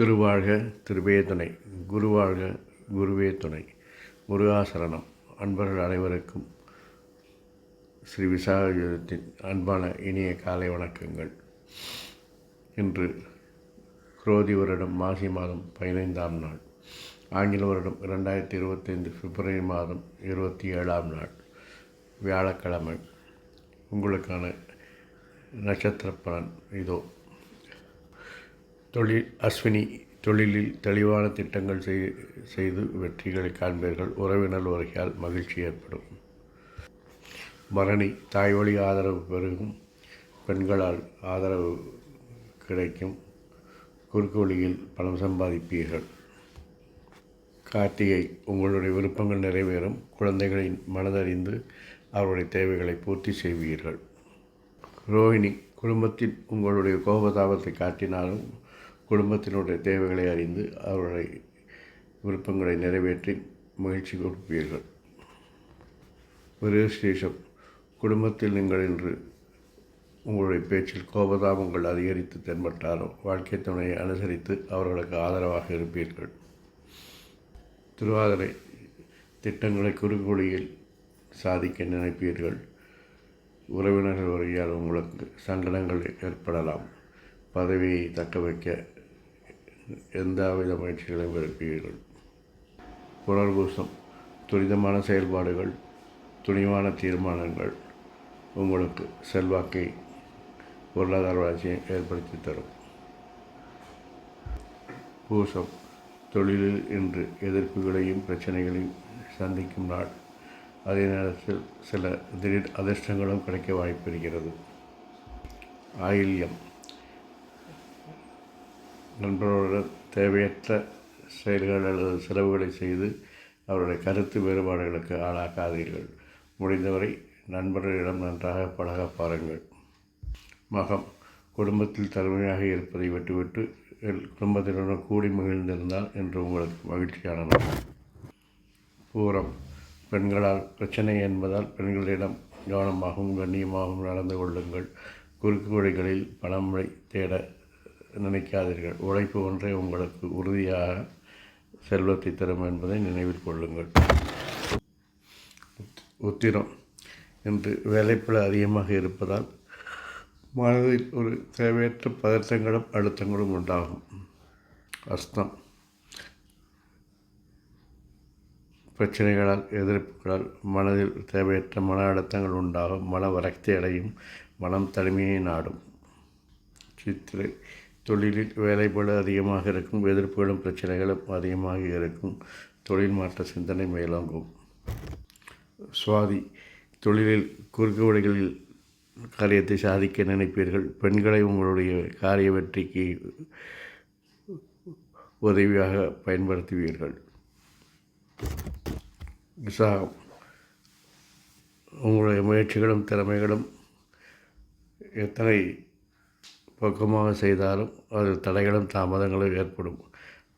திருவாழ்க திருவே துணை குருவாழ்க குருவே துணை. முருகாசரணம். அன்பர்கள் அனைவருக்கும் ஸ்ரீ விசாகத்தின் அன்பான இனிய காலை வணக்கங்கள். இன்று குரோதி வருடம் மாசி மாதம் பதினைந்தாம் நாள். ஆங்கில வருடம் இரண்டாயிரத்தி இருபத்தைந்து பிப்ரவரி மாதம் இருபத்தி ஏழாம் நாள். வியாழக்கிழமை. உங்களுக்கான நட்சத்திர பலன் இதோ. தொழில் அஸ்வினி தொழிலில் தெளிவான திட்டங்கள் செய் செய்து வெற்றிகளை காண்பீர்கள். உறவினர் வருகையால் மகிழ்ச்சி ஏற்படும். பரணி தாய்வழி ஆதரவு பெருகும். பெண்களால் ஆதரவு கிடைக்கும். குறுக்கு வழியில் பணம் சம்பாதிப்பீர்கள். கார்த்திகை உங்களுடைய விருப்பங்கள் நிறைவேறும். குழந்தைகளின் மனதறிந்து அவருடைய தேவைகளை பூர்த்தி செய்வீர்கள். ரோஹிணி குடும்பத்தில் உங்களுடைய கோபதாபத்தை காட்டினாலும் குடும்பத்தினுடைய தேவைகளை அறிந்து அவருடைய விருப்பங்களை நிறைவேற்றி மகிழ்ச்சி கொடுப்பீர்கள். விருகஸ்ரீஷம் குடும்பத்தில் நீங்கள் இன்று உங்களுடைய பேச்சில் கோபதாபங்கள் அதிகரித்து தென்பட்டாலும் வாழ்க்கை துணையை அனுசரித்து அவர்களுக்கு ஆதரவாக இருப்பீர்கள். திருவாதிரை திட்டங்களை குறுகொழியில் சாதிக்க நினைப்பீர்கள். உறவினர்கள் வழியால் உங்களுக்கு சங்கடங்கள் ஏற்படலாம். பதவியை தக்க வைக்க எந்தவித முயற்சிகளையும் எடுப்பீர்கள் புனர்பூசம் துரிதமான செயல்பாடுகள் துணிவான தீர்மானங்கள் உங்களுக்கு செல்வாக்கை பொருளாதார வளர்ச்சியை ஏற்படுத்தி தரும். பூசம் தொழிலில் இன்று எதிர்ப்புகளையும் பிரச்சனைகளையும் சந்திக்கும் நாள். அதே நேரத்தில் சில திடீர் அதிர்ஷ்டங்களும் கிடைக்க வாய்ப்பு இருக்கிறது ஆயில்யம். நண்பரோடு தேவையற்ற செயல்கள் அல்லது செலவுகளை செய்து அவருடைய கருத்து வேறுபாடுகளுக்கு ஆளாக்காதீர்கள். முடிந்தவரை நண்பர்களிடம் நன்றாக பழக பாருங்கள். மகம் குடும்பத்தில் தலைமையாக இருப்பதை விட்டுவிட்டு குடும்பத்தினருடன் கூடி மகிழ்ந்திருந்தால் என்று உங்களுக்கு மகிழ்ச்சியானது பூரம் பெண்களால் பிரச்சனை என்பதால் பெண்களிடம் கவனமாகவும் கண்ணியமாகவும் நடந்து கொள்ளுங்கள். குறுக்கு வழிகளில் பணம் தேட நினைக்காதீர்கள். உழைப்பு ஒன்றே உங்களுக்கு உறுதியாக செல்வத்தை தரும் என்பதை நினைவில் கொள்ளுங்கள். உத்திரம். இன்று வேலைப்பட அதிகமாக இருப்பதால் மனதில் ஒரு தேவையற்ற பதற்றங்களும் அழுத்தங்களும் உண்டாகும். அஸ்தம். பிரச்சனைகளால் எதிர்ப்புகளால் மனதில் தேவையற்ற மன அழுத்தங்கள் உண்டாகும். மன வறட்சி அடையும். மனம் தனிமையை நாடும். சித்திரை. தொழிலில் வேலைப்பாடு அதிகமாக இருக்கும் எதிர்ப்புகளும் பிரச்சனைகளும் அதிகமாக இருக்கும். தொழில் மாற்ற சிந்தனை மேலோங்கும். சுவாதி தொழிலில் குறுக்கு வழிகளில் காரியத்தை சாதிக்க நினைப்பீர்கள். பெண்களை உங்களுடைய காரிய வெற்றிக்கு உதவியாக பயன்படுத்துவீர்கள். விசாகம் உங்களுடைய முயற்சிகளும் திறமைகளும் எத்தனை பக்குவமாக செய்தாலும் அதில் தடைகளும் தாமதங்களும் ஏற்படும்.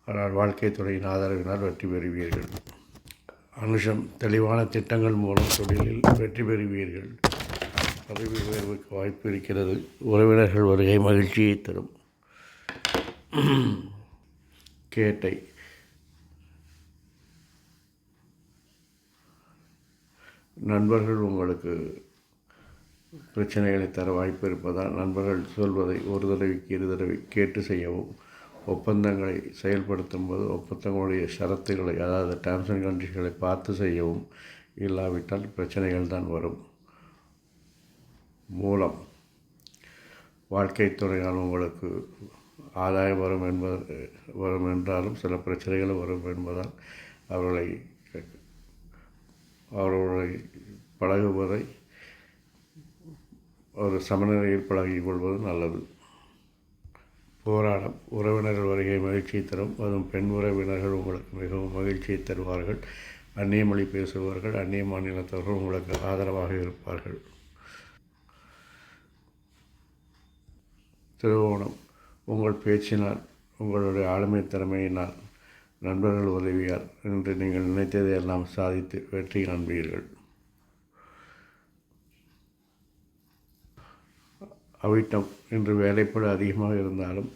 ஆனால் வாழ்க்கை துறையின் ஆதரவினால் வெற்றி பெறுவீர்கள். அனுஷம் தெளிவான திட்டங்கள் மூலம் தொழிலில் வெற்றி பெறுவீர்கள். பதவி உயர்வுக்கு வாய்ப்பு இருக்கிறது. உறவினர்கள் வருகை மகிழ்ச்சியை தரும். கேட்டை. நண்பர்கள் உங்களுக்கு பிரச்சனைகளை தர வாய்ப்பு இருப்பதால் நண்பர்கள் சொல்வதை ஒரு தடவைக்கு இரு தடவை கேட்டு செய்யவும். ஒப்பந்தங்களை செயல்படுத்தும் போது ஒப்பந்தங்களுடைய ஷரத்துகளை அதாவது டேர்ம்ஸ் அண்ட் கண்டிஷன்களை பார்த்து செய்யவும் இல்லாவிட்டால் பிரச்சனைகள் தான் வரும். மூலம் வாழ்க்கை துறையால் உங்களுக்கு ஆதாயம் வரும் என்பது வரும் என்றாலும் சில பிரச்சனைகள் வரும் என்பதால் அவர்களை அவர்களுடைய பழகுவதை ஒரு சமநிலையில் பழகிக் கொள்வது நல்லது. போராடம் உறவினர்கள் வருகை மகிழ்ச்சியை தரும். அதுவும் பெண் உறவினர்கள் உங்களுக்கு மிகவும் மகிழ்ச்சியை தருவார்கள். அந்நிய மொழி பேசுபவர்கள் அந்நிய மாநிலத்தவர்கள் உங்களுக்கு ஆதரவாக இருப்பார்கள். திருவோணம் உங்கள் பேச்சினால் உங்களுடைய ஆளுமை திறமையினால் நண்பர்கள் உதவியால் என்று நீங்கள் நினைத்ததை எல்லாம் சாதித்து வெற்றி காண்பீர்கள். அவிட்டம் இன்று வேலைப்பட அதிகமாக இருந்தாலும்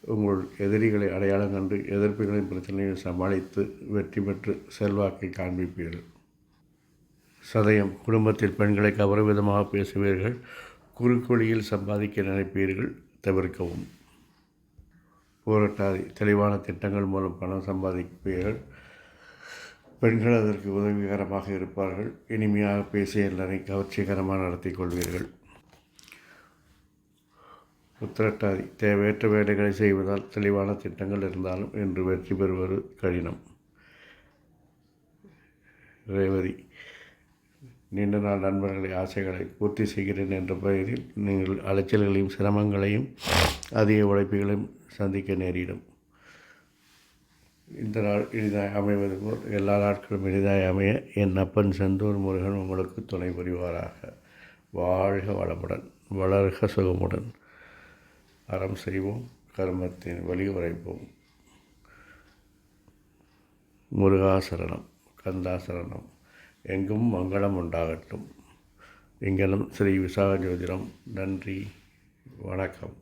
உங்கள் எதிரிகளை அடையாளம் கண்டு எதிர்ப்புகளின் பிரச்சனையை சமாளித்து வெற்றி பெற்று செல்வாக்கை காண்பிப்பீர்கள். சதயம். குடும்பத்தில் பெண்களை கவரும் விதமாக பேசுவீர்கள். குறுக்கொழியில் சம்பாதிக்க நினைப்பீர்கள். தவிர்க்கவும். போராட்டாதி. தெளிவான திட்டங்கள் மூலம் பணம் சம்பாதிப்பீர்கள். பெண்கள் அதற்கு உதவிகரமாக இருப்பார்கள். இனிமையாக பேசி எல்லாரை கவர்ச்சிகரமாக நடத்தி கொள்வீர்கள். உத்திரட்டாதி. தேவையற்ற வேலைகளை செய்வதால் தெளிவான திட்டங்கள் இருந்தாலும் இன்று வெற்றி பெறுவது கடினம். ரேவதி நீண்ட நாள் நண்பர்களை ஆசைகளை பூர்த்தி செய்கிறேன் என்ற பெயரில் நீங்கள் அலைச்சல்களையும் சிரமங்களையும் அதிக உழைப்புகளையும் சந்திக்க நேரிடும். இந்த நாள் இனிதாய் அமைவது போல் எல்லா நாட்களும் இனிதாய் அமைய என் அப்பன் செந்தூர் முருகன் உங்களுக்கு துணை புரிவாராக. வாழ்க வளமுடன் வளர்க சுகமுடன். அறம் செய்வோம் கர்மத்தின் வழி உரைப்போம். முருகாசரணம் கந்தாசரணம் எங்கும் மங்களம் உண்டாகட்டும். எங்களும் ஸ்ரீ விசாக ஜோதிடம் நன்றி வணக்கம்.